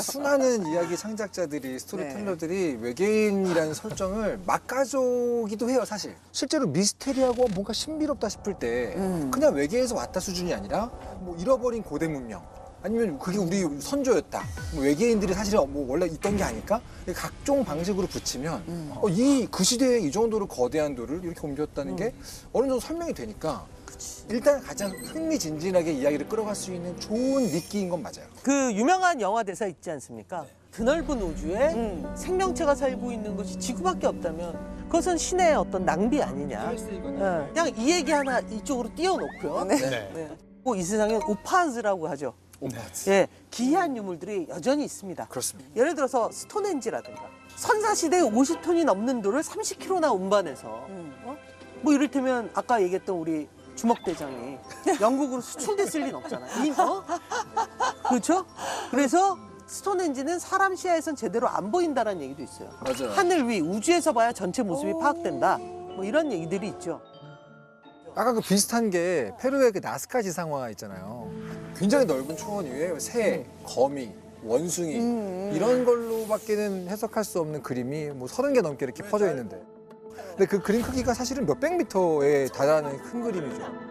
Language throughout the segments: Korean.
수많은 이야기 창작자들이 스토리텔러들이 외계인이라는 설정을 막 가져오기도 해요 사실. 실제로 미스테리하고 뭔가 신비롭다 싶을 때 그냥 외계에서 왔다 수준이 아니라 뭐 잃어버린 고대 문명 아니면 그게 우리 선조였다. 뭐 외계인들이 사실 뭐 원래 있던 게 아닐까? 각종 방식으로 붙이면 어, 이 그 시대에 이 정도로 거대한 돌을 이렇게 옮겼다는 게 어느 정도 설명이 되니까 일단 가장 흥미진진하게 이야기를 끌어갈 수 있는 좋은 미끼인 건 맞아요. 그 유명한 영화 대사 있지 않습니까? 네. 드넓은 우주에 음. 생명체가 살고 있는 것이 지구밖에 없다면 그것은 신의 어떤 낭비 아니냐. 예, 그냥 이 얘기 하나 이쪽으로 띄워놓고요. 네. 네. 뭐이 세상에 오파즈라고 하죠. 오파츠. 예, 기이한 유물들이 여전히 있습니다. 그렇습니다. 예를 들어서 스톤헨지라든가 선사시대에 50톤이 넘는 돌을 30km나 운반해서 어? 뭐 이를테면 아까 얘기했던 우리 주먹대장이 영국으로 수출됐을 리는 없잖아요. 이, 어? 그렇죠? 그래서 스톤헨지는 사람 시야에선 제대로 안 보인다는 얘기도 있어요. 맞아요. 하늘 위 우주에서 봐야 전체 모습이 파악된다. 뭐 이런 얘기들이 있죠. 아까 그 비슷한 게 페루의 그 나스카 지상화 있잖아요. 굉장히 넓은 초원 위에 새, 거미, 원숭이 이런 걸로밖에는 해석할 수 없는 그림이 뭐 서른 개 넘게 이렇게 퍼져 있는데. 근데 그 그림 크기가 사실은 몇백 미터에 달하는 큰 그림이죠.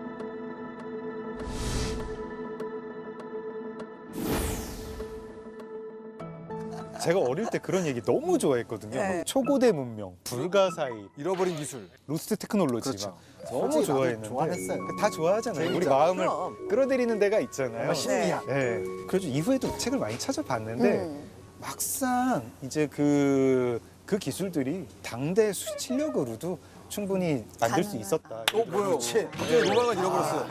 제가 어릴 때 그런 얘기 너무 좋아했거든요. 네. 초고대 문명, 불가사의, 잃어버린 기술. 로스트 테크놀로지 그렇죠. 막 너무 솔직히 나도 좋아했는데 좋아했어요. 다 좋아하잖아요. 우리 재밌잖아. 마음을 그럼. 끌어들이는 데가 있잖아요. 신비한. 네. 그래서 이후에도 책을 많이 찾아봤는데 음. 막상 이제 그, 그 기술들이 당대 수출력으로도 충분히 만들 수 있었다. 어 뭐요? 갑자기 로망을 잃어버렸어요.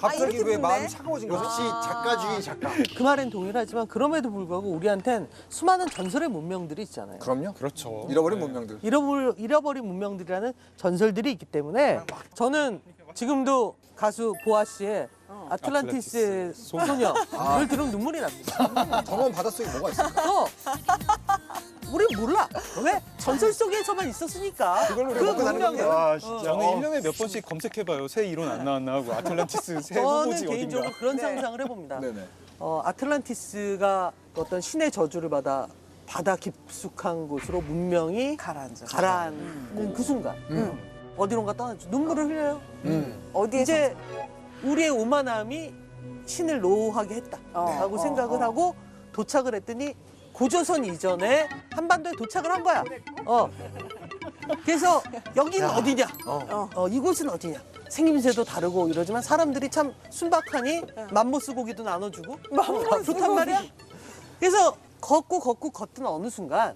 갑자기 이렇게 왜? 마음이 차가워진 거죠? 역시 작가 중에 작가. 그 말엔 동일하지만 그럼에도 불구하고 우리한텐 수많은 전설의 문명들이 있잖아요. 그럼요. 그렇죠. 잃어버린 네. 문명들. 잃어버, 잃어버린 문명들이라는 전설들이 있기 때문에 저는 지금도 가수 보아 씨의 아틀란티스의 소녀를 들으면 눈물이 납니다. 정원 바닷속에 뭐가 있을까? 또 우리 몰라. 왜? 전설 속에서만 있었으니까. 그 우리가 먹고 사는 문명이. 겁니다. 아, 진짜. 저는 1년에 몇 번씩 검색해봐요. 새 이론 안 나왔나 하고 아틀란티스 새 저는 후보지 개인적으로 어딘가. 그런 네. 상상을 해봅니다. 네네. 어, 아틀란티스가 어떤 신의 저주를 받아 바다 깊숙한 곳으로 문명이 가라앉아. 가라앉는 그 순간 어디론가 떠나죠. 눈물을 흘려요. 음. 어디에 이제 우리의 오만함이 신을 노하게 했다라고 어, 생각을 어. 하고 도착을 했더니 고조선 이전에 한반도에 도착을 한 거야. 어. 그래서 여기는 어디냐? 어. 이곳은 어디냐? 생김새도 다르고 이러지만 사람들이 참 순박하니 맘모스 고기도 나눠주고 맘모스 좋단 말이야. 그래서 걷고 걷고 걷던 어느 순간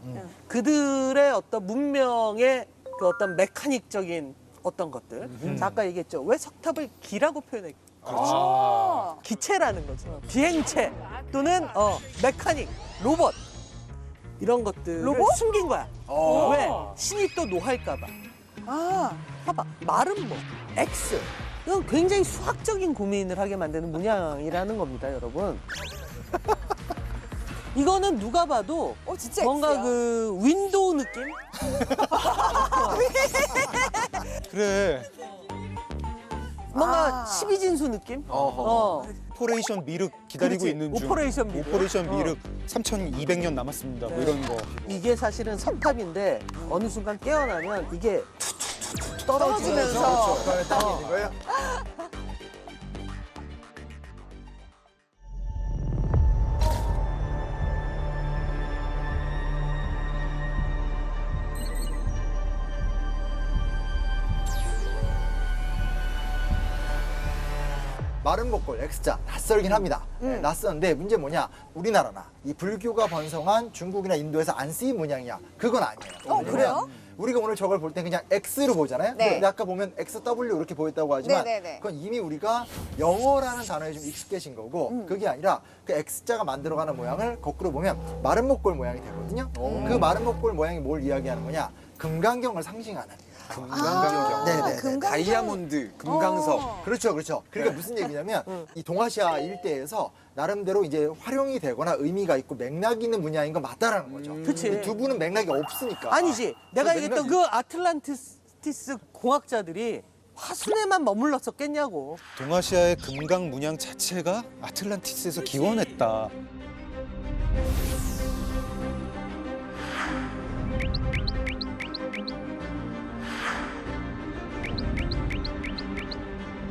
그들의 어떤 문명의 그 어떤 메카닉적인 어떤 것들. 자, 아까 얘기했죠. 왜 석탑을 기라고 표현했 아. 기체라는 거죠. 비행체 또는 어, 메카닉, 로봇 이런 것들을 로봇? 숨긴 거야. 어. 왜? 신이 또 노할까봐. 아. 봐봐, 말은 뭐 X. 이건 굉장히 수학적인 고민을 하게 만드는 문양이라는 겁니다, 여러분. 이거는 누가 봐도 어 진짜 뭔가 X야. 그 윈도우 12진수 느낌? 어허. 어. 오퍼레이션 미륵 기다리고 그렇지. 있는 중. 오퍼레이션 미륵. 오퍼레이션 어. 미륵 3,200년 남았습니다. 뭐 네. 이런 거. 이게 사실은 석탑인데 어느 순간 깨어나면 이게 툭툭툭툭 떨어지면서 떨어지면서. 그 땅이 있는 거예요? 마른 목골 X자 낯설긴 합니다. 네, 낯선데 문제 뭐냐? 우리나라나 이 불교가 번성한 중국이나 인도에서 안 쓰인 문양이야. 그건 아니에요. 어, 그래요? 우리가 오늘 저걸 볼 때 그냥 X로 보잖아요. 네. 근데 아까 보면 XW 이렇게 보였다고 하지만 네, 네, 네. 그건 이미 우리가 영어라는 단어에 좀 익숙해진 거고 음. 그게 아니라 그 X자가 만들어가는 모양을 거꾸로 보면 마른 목골 모양이 되거든요. 그 마른 목골 모양이 뭘 이야기하는 거냐? 금강경을 상징하는. 금강경. 네네. 금강경. 다이아몬드, 금강석. 어. 그렇죠, 그렇죠. 그러니까 무슨 얘기냐면 이 동아시아 일대에서 나름대로 이제 활용이 되거나 의미가 있고 맥락이 있는 문양인 건 맞다라는 거죠. 그치. 근데 두 분은 맥락이 없으니까. 아니지 내가 그 얘기했던 맥락이- 그 아틀란티스 공학자들이 화순에만 머물렀었겠냐고 동아시아의 금강 문양 자체가 아틀란티스에서 기원했다.